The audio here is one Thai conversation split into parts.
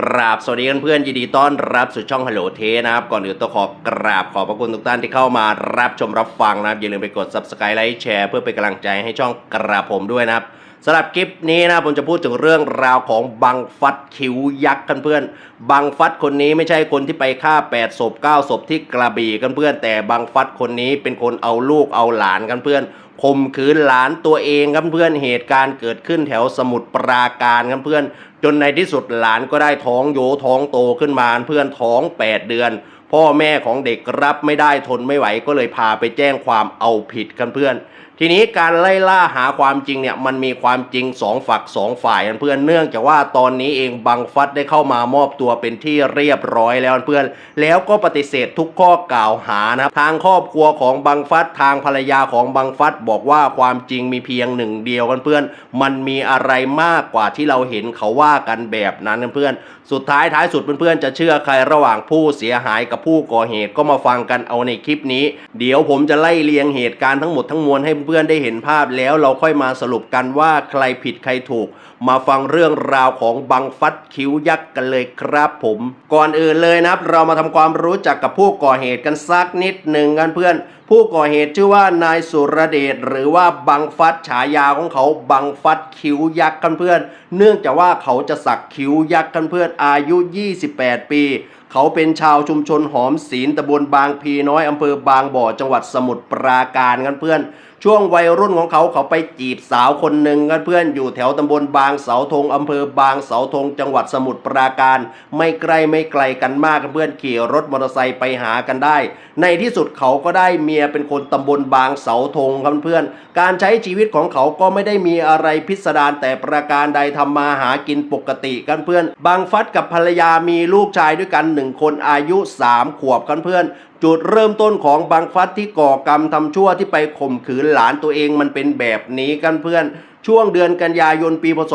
กราบสวัสดีเพื่อนๆยินดีต้อนรับสู่ช่องฮัลโหลเทนะครับ ก่อนอื่นต้องขอกราบขอบพระคุณทุกท่านที่เข้ามารับชมรับฟังนะครับ อย่าลืมไปกด subscribe ไลค์แชร์เพื่อเป็นกำลังใจให้ช่องกราบผมด้วยนะครับ สำหรับคลิปนี้นะผมจะพูดถึงเรื่องราวของบังฟัดคิ้วยักษ์กันเพื่อน บังฟัดคนนี้ไม่ใช่คนที่ไปฆ่า8ศพ9ศพที่กระบี่กันเพื่อน แต่บังฟัดคนนี้เป็นคนเอาลูกเอาหลานกันเพื่อนข่มขืนหลานตัวเองครับเพื่อนเหตุการณ์เกิดขึ้นแถวสมุทรปราการครับเพื่อน จนในที่สุดหลานก็ได้ท้องโยท้องโตขึ้นมาเพื่อนท้อง 8 เดือน พ่อแม่ของเด็กรับไม่ได้ทนไม่ไหวก็เลยพาไปแจ้งความเอาผิดกันเพื่อน ทีนี้การไล่ล่าหาความจริงเนี่ยมันมีความจริงสองฝักสองฝ่ายกันเพื่อนเนื่องจากว่าตอนนี้เองบังฟัดได้เข้ามามอบตัวเป็นที่เรียบร้อยแล้วเพื่อน แล้วก็ปฏิเสธทุกข้อกล่าวหานะทางครอบครัวของบังฟัดทางภรรยาของบังฟัดบอกว่าความจริงมีเพียงหนึ่งเดียวกันเพื่อน มันมีอะไรมากกว่าที่เราเห็นเขาว่ากันแบบนั้นกันเพื่อน สุดท้ายท้ายสุดเพื่อนๆจะเชื่อใครระหว่างผู้เสียหายกับผู้ก่อเหตุก็มาฟังกันเอาในคลิปนี้ เดี๋ยวผมจะไล่เรียงเหตุการณ์ทั้งหมดทั้งมวลให้เพื่อนๆได้เห็นภาพแล้วเราค่อยมาสรุปกันว่าใครผิดใครถูก มาฟังเรื่องราวของบังฟัดคิ้วยักษ์กันเลยครับผม ก่อนอื่นเลยนะครับ เรามาทำความรู้จักกับผู้ก่อเหตุกันสักนิดหนึ่งกันเพื่อน ผู้ก่อเหตุชื่อว่านายสุรเดชหรือว่าบังฟัดฉายาของเขาบังฟัดคิ้วยักษ์กันเพื่อน เนื่องจากว่าเขาจะสักคิ้วยักษ์กันเพื่อนอายุ 28 ปีเขาเป็นชาวชุมชนหอมศีลตำบลบางพีน้อยอำเภอบางบ่อจังหวัดสมุทรปราการกันเพื่อน ช่วงวัยรุ่นของเขาเขาไปจีบสาวคนหนึ่งกันเพื่อนอยู่แถวตำบลบางเสาธงอำเภอบางเสาธงจังหวัดสมุทรปราการ ไม่ไกลไม่ไกลกันมากกันเพื่อนขี่รถมอเตอร์ไซค์ไปหากันได้ ในที่สุดเขาก็ได้เมียเป็นคนตำบลบางเสาธงครับเพื่อนการใช้ชีวิตของเขาก็ไม่ได้มีอะไรพิสดารแต่ประการใดทำมาหากินปกติกันเพื่อน บางฟัดกับภรรยามีลูกชายด้วยกันหนึ่งคนอายุสามขวบกันเพื่อนจุดเริ่มต้นของบางฟัดที่ก่อกรรมทำชั่วที่ไปข่มขืนหลานตัวเองมันเป็นแบบนี้กันเพื่อน ช่วงเดือนกันยายนปีพศ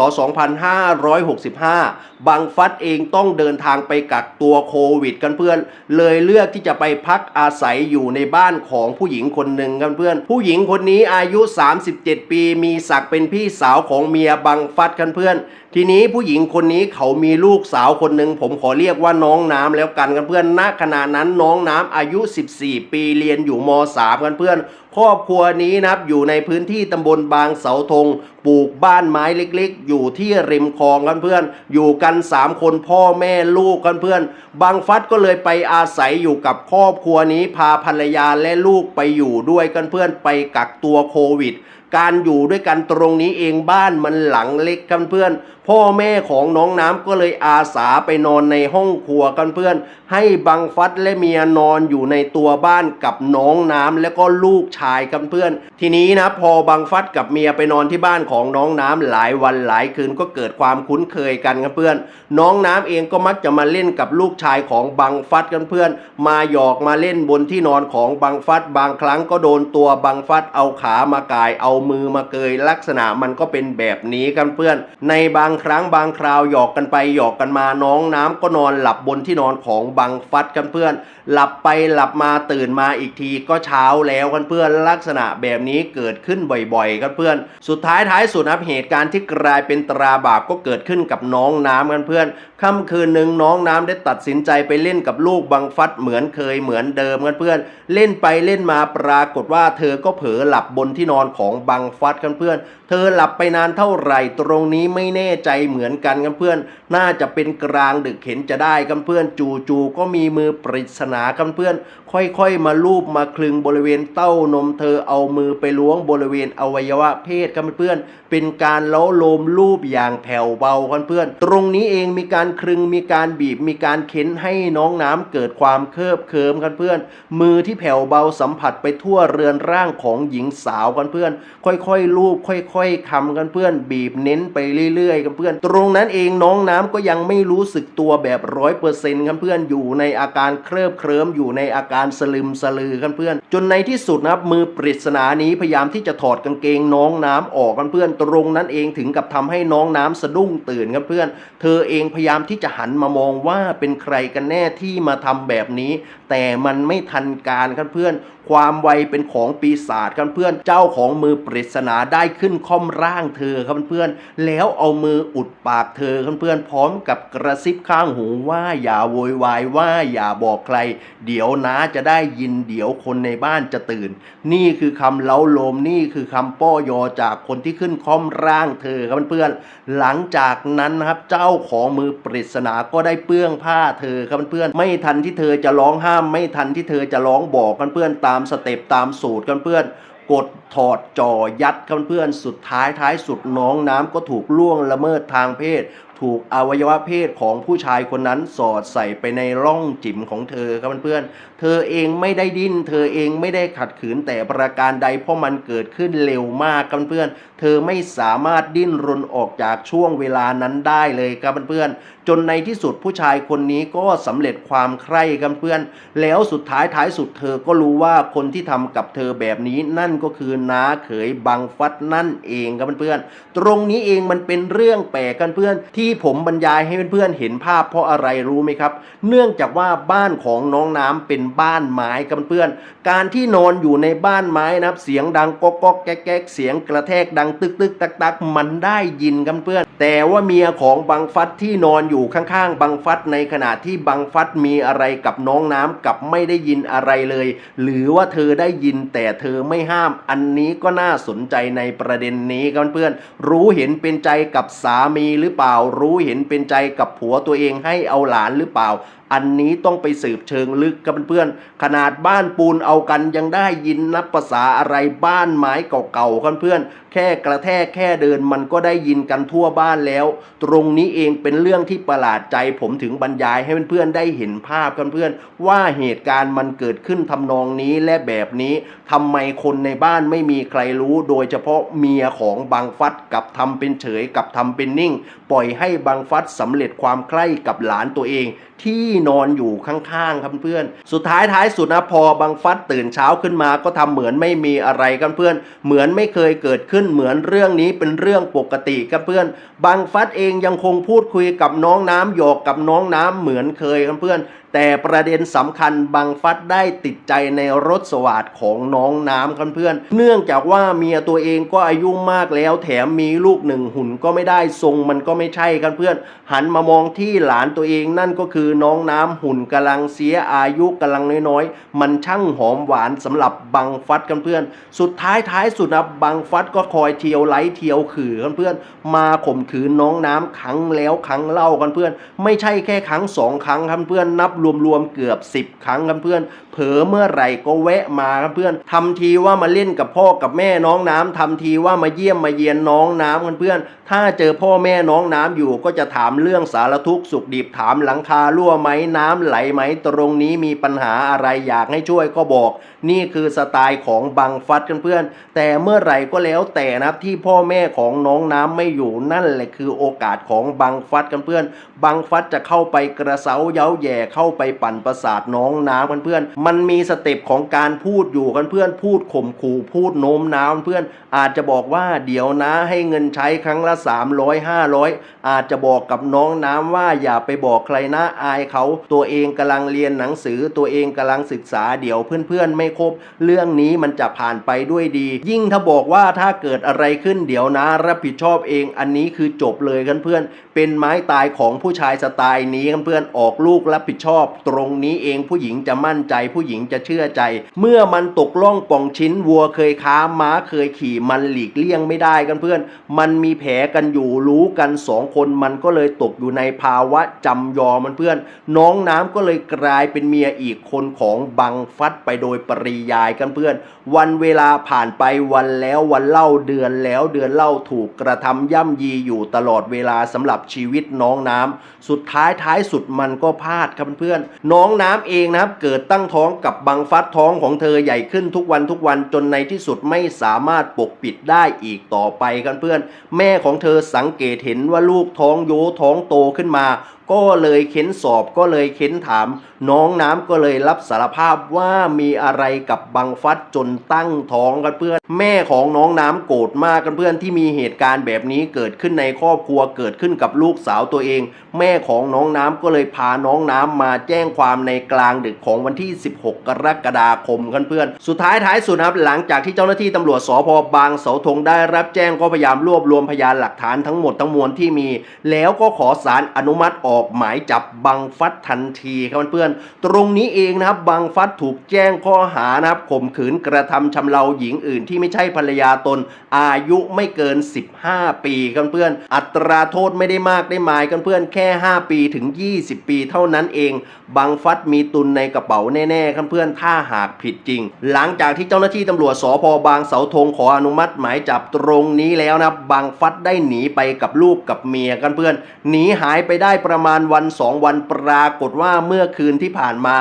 2565 บางฟัดเองต้องเดินทางไปกักตัวโควิดกันเพื่อน เลยเลือกที่จะไปพักอาศัยอยู่ในบ้านของผู้หญิงคนหนึ่งกันเพื่อน ผู้หญิงคนนี้อายุ 37 ปี มีศักดิ์เป็นพี่สาวของเมียบางฟัดกันเพื่อน ทีนี้ผู้หญิงคนนี้เขามีลูกสาวคนหนึ่งผมขอเรียกว่าน้องน้ำแล้วกันกันเพื่อนณขณะนั้นน้องน้ำอายุ 14 ปีเรียนอยู่ม .3 กันเพื่อน ครอบครัวนี้นะครับอยู่ในพื้นที่ตำบลบางเสาธงปลูกบ้านไม้เล็กๆ อยู่ที่ริมคลองกันเพื่อน อยู่กัน 3 คนพ่อแม่ลูกกันเพื่อน บางฟัดก็เลยไปอาศัยอยู่กับครอบครัวนี้พาภรรยาและลูกไปอยู่ด้วยกันเพื่อนไปกักตัวโควิด การอยู่ด้วยกันตรงนี้เองบ้านมันหลังเล็กกันเพื่อน พ่อแม่ของน้องน้ำก็เลยอาสาไปนอนในห้องครัวกันเพื่อน ให้บังฟัดและเมียนอนอยู่ในตัวบ้านกับน้องน้ำและก็ลูกชายกันเพื่อน ทีนี้นะพอบังฟัดกับเมียไปนอนที่บ้านของน้องน้ำหลายวันหลายคืนก็เกิดความคุ้นเคยกันกันเพื่อน น้องน้ำเองก็มักจะมาเล่นกับลูกชายของบังฟัดกันเพื่อน มาหยอกมาเล่นบนที่นอนของบังฟัดบางครั้งก็โดนตัวบังฟัดเอาขามากายเอามือมาเกยลักษณะมันก็เป็นแบบนี้กันเพื่อน ในบางครั้งบางคราวหยอกกันไปหยอกกันมาน้องน้ำก็นอนหลับบนที่นอนของบังฟัดกันเพื่อน หลับไปหลับมาตื่นมาอีกทีก็เช้าแล้วกันเพื่อนลักษณะแบบนี้เกิดขึ้นบ่อยๆกันเพื่อน สุดท้ายท้ายสุดนะครับเหตุการณ์ที่กลายเป็นตราบาปก็เกิดขึ้นกับน้องน้ำกันเพื่อนค่ำคืนหนึ่งน้องน้ำได้ตัดสินใจไปเล่นกับลูกบังฟัดเหมือนเคยเหมือนเดิมกันเพื่อน เล่นไปเล่นมาปรากฏว่าเธอก็เผลอหลับบนที่นอนของบังฟัดกันเพื่อน เธอหลับไปนานเท่าไหร่ตรงนี้ไม่แน่ใจเหมือนกันกันเพื่อน น่าจะเป็นกลางดึกเห็นจะได้กันเพื่อนจู่ๆก็มีมือปริศนากันเพื่อน ค่อยๆ มาลูบมาคลึงบริเวณเต้านมเธอเอามือไปล้วงบริเวณอวัยวะเพศกันเพื่อน เป็นการเล้าโลมลูบอย่างแผ่วเบากันเพื่อน ตรงนี้เองมีการคลึงมีการบีบมีการเค้นให้น้องน้ำเกิดความเคลิบเคิมกันเพื่อน มือที่แผ่วเบาสัมผัสไปทั่วเรือนร่างของหญิงสาวกันเพื่อน ค่อยๆลูบค่อยๆคำกันเพื่อนบีบเน้นไปเรื่อยๆกันเพื่อน ตรงนั้นเองน้องน้ำก็ยังไม่รู้สึกตัวแบบร้อยเปอร์เซ็นต์กันเพื่อนอยู่ในอาการเคลิบเคลิ้มอยู่ในอาการสลึมสลือกันเพื่อน จนในที่สุดนะครับมือปริศนานี้พยายามที่จะถอดกางเกงน้องน้ำออกกันเพื่อน ตรงนั้นเองถึงกับทำให้น้องน้ำสะดุ้งตื่นกันเพื่อน เธอเองพยายามที่จะหันมามองว่าเป็นใครกันแน่ที่มาทำแบบนี้ แต่มันไม่ทันการกันเพื่อน ความไวเป็นของปีศาจกันเพื่อน เจ้าของมือปริศนาได้ขึ้นคค่อมร่างเธอครับเพื่อนๆแล้วเอามืออุดปากเธอครับเพื่อนพร้อมกับกระซิบข้างหูว่าอย่าโวยวายว่าอย่าบอกใคร เดี๋ยวนะจะได้ยินเดี๋ยวคนในบ้านจะตื่น นี่คือคำเล้าโลมนี่คือคำป้อยอจากคนที่ขึ้นค่อมร่างเธอครับเพื่อนๆหลังจากนั้นนะครับเจ้าของมือปริศนาก็ได้เปื้องผ้าเธอครับเพื่อนๆไม่ทันที่เธอจะร้องห้าม ไม่ทันที่เธอจะร้องบอกกันเพื่อนตามสเต็ปตามสูตรกันเพื่อน กดถอดจ่อยัดเพื่อนสุดท้ายท้ายสุดน้องน้ำก็ถูกล่วงละเมิดทางเพศ ถูกอวัยวะเพศของผู้ชายคนนั้นสอดใส่ไปในร่องจิ๋มของเธอครับเพื่อนๆเธอเองไม่ได้ดิ้น เธอเองไม่ได้ขัดขืนแต่ประการใดเพราะมันเกิดขึ้นเร็วมากครับเพื่อนๆเธอไม่สามารถดิ้นรนออกจากช่วงเวลานั้นได้เลยครับเพื่อนๆจนในที่สุดผู้ชายคนนี้ก็สำเร็จความใคร่ครับเพื่อนแล้วสุดท้ายท้ายสุดเธอก็รู้ว่าคนที่ทำกับเธอแบบนี้นั่นก็คือน้าเขยบังฟัดนั่นเองครับเพื่อนๆตรงนี้เองมันเป็นเรื่องแปลกกันเพื่อนที่ที่ผมบรรยายให้เพื่อนๆเห็นภาพเพราะอะไรรู้ไหมครับ เนื่องจากว่าบ้านของน้องน้ำเป็นบ้านไม้กับเพื่อนๆการที่นอนอยู่ในบ้านไม้นะครับ เสียงดังก๊อกก๊อกแก๊กแก๊กเสียงกระแทกดังตึกตึกตักตักมันได้ยินกันเพื่อน แต่ว่าเมียของบังฟัดที่นอนอยู่ข้างๆ บังฟัดในขณะที่บังฟัดมีอะไรกับน้องน้ำกับไม่ได้ยินอะไรเลย หรือว่าเธอได้ยินแต่เธอไม่ห้ามอันนี้ก็น่าสนใจในประเด็นนี้กันเพื่อนรู้เห็นเป็นใจกับสามีหรือเปล่า รู้เห็นเป็นใจกับผัวตัวเองให้เอาหลานหรือเปล่า อันนี้ต้องไปสืบเชิงลึกกับเพื่อนๆขนาดบ้านปูนเอากันยังได้ยินนับภาษาอะไรบ้านไม้เก่าๆกันเพื่อนแค่กระแทกแค่เดินมันก็ได้ยินกันทั่วบ้านแล้ว ตรงนี้เองเป็นเรื่องที่ประหลาดใจผมถึงบรรยายให้เพื่อนๆได้เห็นภาพกันเพื่อนว่าเหตุการณ์มันเกิดขึ้นทำนองนี้และแบบนี้ทำไมคนในบ้านไม่มีใครรู้ โดยเฉพาะเมียของบังฟัดกับทำเป็นเฉยกับทำเป็นนิ่ง ปล่อยให้บังฟัดสำเร็จความใคร่กับหลานตัวเอง ที่นอนอยู่ข้างๆครับเพื่อน สุดท้ายท้ายสุดนะพอบังฟัดตื่นเช้าขึ้นมาก็ทำเหมือนไม่มีอะไรกันเพื่อน เหมือนไม่เคยเกิดขึ้นเหมือนเรื่องนี้เป็นเรื่องปกติครับเพื่อน บังฟัดเองยังคงพูดคุยกับน้องน้ำหยอกกับน้องน้ำเหมือนเคยครับเพื่อน แต่ประเด็นสำคัญบังฟัดได้ติดใจในรถสวัสดของน้องน้ำครับเพื่อน เนื่องจากว่าเมียตัวเองก็อายุมากแล้ว แถมมีลูกหนึ่งหุ่นก็ไม่ได้ทรงมันก็ไม่ใช่ครับเพื่อน หันมามองที่หลานตัวเองนั่นก็คือน้องน้ำหุ่นกำลังเสียอายุกำลังน้อยๆ มันช่างหอมหวานสำหรับบังฟัดกันเพื่อน สุดท้ายท้ายสุดนะบังฟัดก็คอยเที่ยวไล่เที่ยวขื่อกันเพื่อน มาข่มขืนน้องน้ำครั้งแล้วครั้งเล่ากันเพื่อน ไม่ใช่แค่ครั้งสองครั้งครับเพื่อนนับรวมๆเกือบ 10 ครั้งครับเพื่อนเผลอเมื่อไหร่ก็แวะมาครับเพื่อนทำทีว่ามาเล่นกับพ่อกับแม่น้องน้ำทำทีว่ามาเยี่ยมมาเยียนน้องน้ำกันเพื่อนถ้าเจอพ่อแม่น้องน้ำอยู่ก็จะถามเรื่องสารทุกข์สุขดิบถามหลังคารั่วไหมน้ำไหลไหมตรงนี้มีปัญหาอะไรอยากให้ช่วยก็บอก นี่คือสไตล์ของบังฟัดกันเพื่อนแต่เมื่อไหร่ก็แล้วแต่นะที่พ่อแม่ของน้องน้ำไม่อยู่นั่นแหละคือโอกาสของบังฟัดกันเพื่อนบังฟัดจะเข้าไปกระเซาเย้าแย่เข้าไปปั่นประสาทน้องน้ำกันเพื่อนมันมีสเต็ปของการพูดอยู่กันเพื่อนพูดข่มขู่พูดโน้มน้าวเพื่อนอาจจะบอกว่าเดี๋ยวนะให้เงินใช้ครั้งละ 300 500 อาจจะบอกกับน้องน้ำว่าอย่าไปบอกใครนะอายเขา ตัวเองกำลังเรียนหนังสือตัวเองกำลังศึกษาเดี๋ยวเพื่อนๆ ไม่ครบ เรื่องนี้มันจะผ่านไปด้วยดี ยิ่งถ้าบอกว่าถ้าเกิดอะไรขึ้นเดี๋ยวนะรับผิดชอบเองอันนี้คือจบเลยกันเพื่อนเป็นไม้ตายของผู้ชายสไตล์นี้กันเพื่อนออกลูกรับผิดชอบ ตรงนี้เองผู้หญิงจะมั่นใจผู้หญิงจะเชื่อใจ เมื่อมันตกล่องป่องชิ้นวัวเคยค้าม้าเคยขี่มันหลีกเลี่ยงไม่ได้กันเพื่อน มันมีแผลกันอยู่รู้กันสองคนมันก็เลยตกอยู่ในภาวะจำยอมันเพื่อน น้องน้ำก็เลยกลายเป็นเมียอีกคนของบังฟัดไปโดยปริยายกันเพื่อนวันเวลาผ่านไปวันแล้ววันเล่าเดือนแล้วเดือนเล่าถูกกระทำย่ำยีอยู่ตลอดเวลาสำหรับชีวิตน้องน้ำสุดท้ายท้ายสุดมันก็พลาดครับเพื่อนน้องน้ำเองนะครับเกิดตั้งท้องกับบังฟัดท้องของเธอใหญ่ขึ้นทุกวันทุกวันจนในที่สุดไม่สามารถปกปิดได้อีกต่อไปกันเพื่อน แม่ของเธอสังเกตเห็นว่าลูกท้องโยท้องโตขึ้นมาก็เลยเค้นสอบก็เลยเค้นถาม น้องน้ำก็เลยรับสารภาพว่ามีอะไรกับบังฟัดจนตั้งท้องกันเพื่อน แม่ของน้องน้ำโกรธมากกันเพื่อนที่มีเหตุการณ์แบบนี้เกิดขึ้นในครอบครัวเกิดขึ้นกับลูกสาวตัวเอง แม่ของน้องน้ำก็เลยพาน้องน้ำมาแจ้งความในกลางดึกของวันที่ 16 กรกฎาคมกันเพื่อน สุดท้ายท้ายสุดนะครับหลังจากที่เจ้าหน้าที่ตำรวจสพบางเสาธงได้รับแจ้งก็พยายามรวบรวมพยานหลักฐานทั้งหมดทั้งมวลที่มี แล้วก็ขอสารอนุมัติออกออกหมายจับบังฟัดทันทีครับเพื่อนๆตรงนี้เองนะครับบังฟัดถูกแจ้งข้อหานะครับข่มขืนกระทำชำเราหญิงอื่นที่ไม่ใช่ภรรยาตน อายุไม่เกิน 15 ปีกันเพื่อนอัตราโทษไม่ได้มากได้หมายกันเพื่อนแค่ 5 ปีถึง 20 ปีเท่านั้นเองบังฟัดมีตุนในกระเป๋าแน่ๆครับเพื่อนถ้าหากผิดจริง หลังจากที่เจ้าหน้าที่ตำรวจสพบางเสาธงขออนุมัติหมายจับตรงนี้แล้วนะบังฟัดได้หนีไปกับลูกกับเมียกันเพื่อนหนีหายไปได้ประมาณวันสองวันปรากฏว่าเมื่อคืนที่ผ่านมา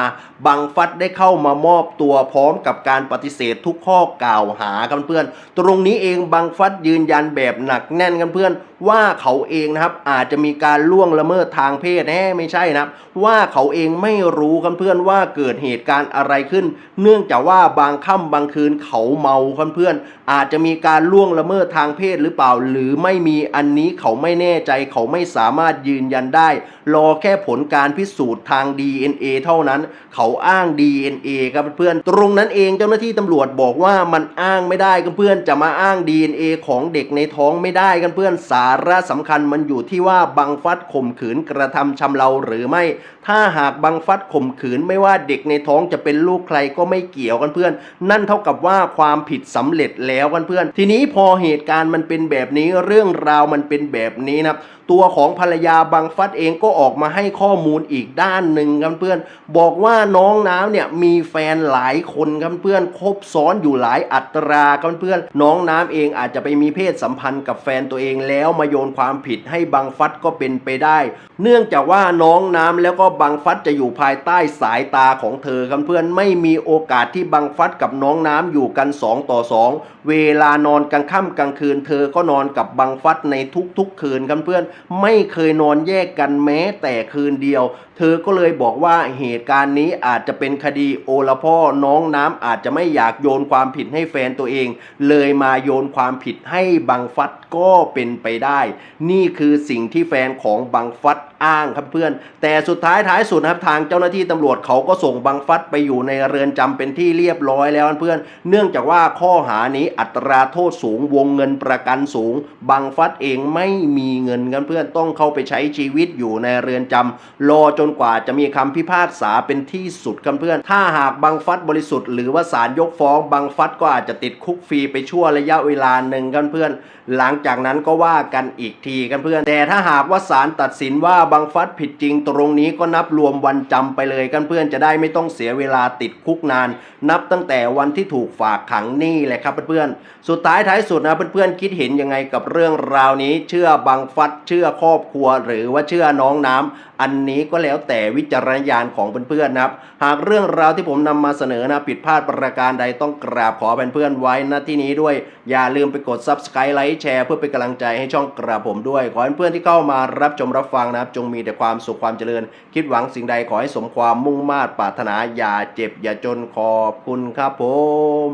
บังฟัดได้เข้ามามอบตัวพร้อมกับการปฏิเสธทุกข้อกล่าวหากันเพื่อน ตรงนี้เองบังฟัดยืนยันแบบหนักแน่นกันเพื่อน ว่าเขาเองนะครับอาจจะมีการล่วงละเมิดทางเพศแน่ไม่ใช่นะครับ ว่าเขาเองไม่รู้กันเพื่อนว่าเกิดเหตุการณ์อะไรขึ้น เนื่องจากว่าบางค่ำบางคืนเขาเมากันเพื่อนอาจจะมีการล่วงละเมิดทางเพศหรือเปล่า หรือไม่มีอันนี้เขาไม่แน่ใจเขาไม่สามารถยืนยันได้ รอแค่ผลการพิสูจน์ทาง DNA เท่านั้น เขาอ้าง DNA ครับเพื่อนตรงนั้นเองเจ้าหน้าที่ตำรวจบอกว่ามันอ้างไม่ได้กันเพื่อนจะมาอ้าง DNA ของเด็กในท้องไม่ได้กันเพื่อนสาระสำคัญมันอยู่ที่ว่าบังฟัดข่มขืนกระทำชำเราหรือไม่ ถ้าหากบังฟัดข่มขืนไม่ว่าเด็กในท้องจะเป็นลูกใครก็ไม่เกี่ยวกันเพื่อน นั่นเท่ากับว่าความผิดสำเร็จแล้วกันเพื่อน ทีนี้พอเหตุการณ์มันเป็นแบบนี้เรื่องราวมันเป็นแบบนี้นะครับ ตัวของภรรยาบังฟัดเองก็ออกมาให้ข้อมูลอีกด้านหนึ่งกันเพื่อน บอกว่าน้องน้ำเนี่ยมีแฟนหลายคนกันเพื่อนคบซ้อนอยู่หลายอัตรากันเพื่อน น้องน้ำเองอาจจะไปมีเพศสัมพันธ์กับแฟนตัวเองแล้วมาโยนความผิดให้บังฟัดก็เป็นไปได้ เนื่องจากว่าน้องน้ำแล้วก็บังฟัดจะอยู่ภายใต้สายตาของเธอกันเพื่อนไม่มีโอกาสที่บังฟัดกับน้องน้ำอยู่กัน 2 ต่อ 2 เวลานอนกลางค่ำกลางคืน เธอก็นอนกับบังฟัดในทุกๆคืนกันเพื่อนไม่เคยนอนแยกกันแม้แต่คืนเดียว เธอก็เลยบอกว่าเหตุการณ์นี้อาจจะเป็นคดีโอละพ่อน้องน้ำอาจจะไม่อยากโยนความผิดให้แฟนตัวเอง เลยมาโยนความผิดให้บังฟัดก็เป็นไปได้ นี่คือสิ่งที่แฟนของบังฟัด อ้างครับเพื่อน แต่สุดท้ายท้ายสุดครับทางเจ้าหน้าที่ตำรวจเขาก็ส่งบังฟัดไปอยู่ในเรือนจำเป็นที่เรียบร้อยแล้วเพื่อน เนื่องจากว่าข้อหานี้อัตราโทษสูงวงเงินประกันสูง บังฟัดเองไม่มีเงินกันเพื่อนต้องเข้าไปใช้ชีวิตอยู่ในเรือนจำรอจนกว่าจะมีคำพิพากษาเป็นที่สุดกันเพื่อน ถ้าหากบังฟัดบริสุทธิ์หรือว่าศาลยกฟ้องบังฟัดก็อาจจะติดคุกฟรีไปชั่วระยะเวลาหนึ่งกันเพื่อน หลังจากนั้นก็ว่ากันอีกทีกันเพื่อน แต่ถ้าหากว่าศาลตัดสินว่าบังฟัดผิดจริงตรงนี้ก็นับรวมวันจำไปเลยกันเพื่อนจะได้ไม่ต้องเสียเวลาติดคุกนาน นับตั้งแต่วันที่ถูกฝากขังนี่แหละครับเพื่อนๆสุดท้ายท้ายสุดนะเพื่อนๆคิดเห็นยังไงกับเรื่องราวนี้ เชื่อบังฟัดเชื่อครอบครัว หรือว่าเชื่อน้องน้ำอันนี้ก็แล้วแต่วิจารณญาณของเพื่อนๆนะครับ หากเรื่องราวที่ผมนำมาเสนอนะผิดพลาดประการใดต้องกราบขอเป็นเพื่อนไว้ณที่นี้ด้วย อย่าลืมไปกด subscribe ไลค์แชร์เพื่อเป็นกำลังใจให้ช่องกราบผมด้วย ขอเพื่อนที่เข้ามารับชมรับฟังนะครับจงมีแต่ความสุขความเจริญ คิดหวังสิ่งใดขอให้สมความมุ่งมา่ปรารถนาอย่าเจ็บอย่าจนขอบคุณครับผม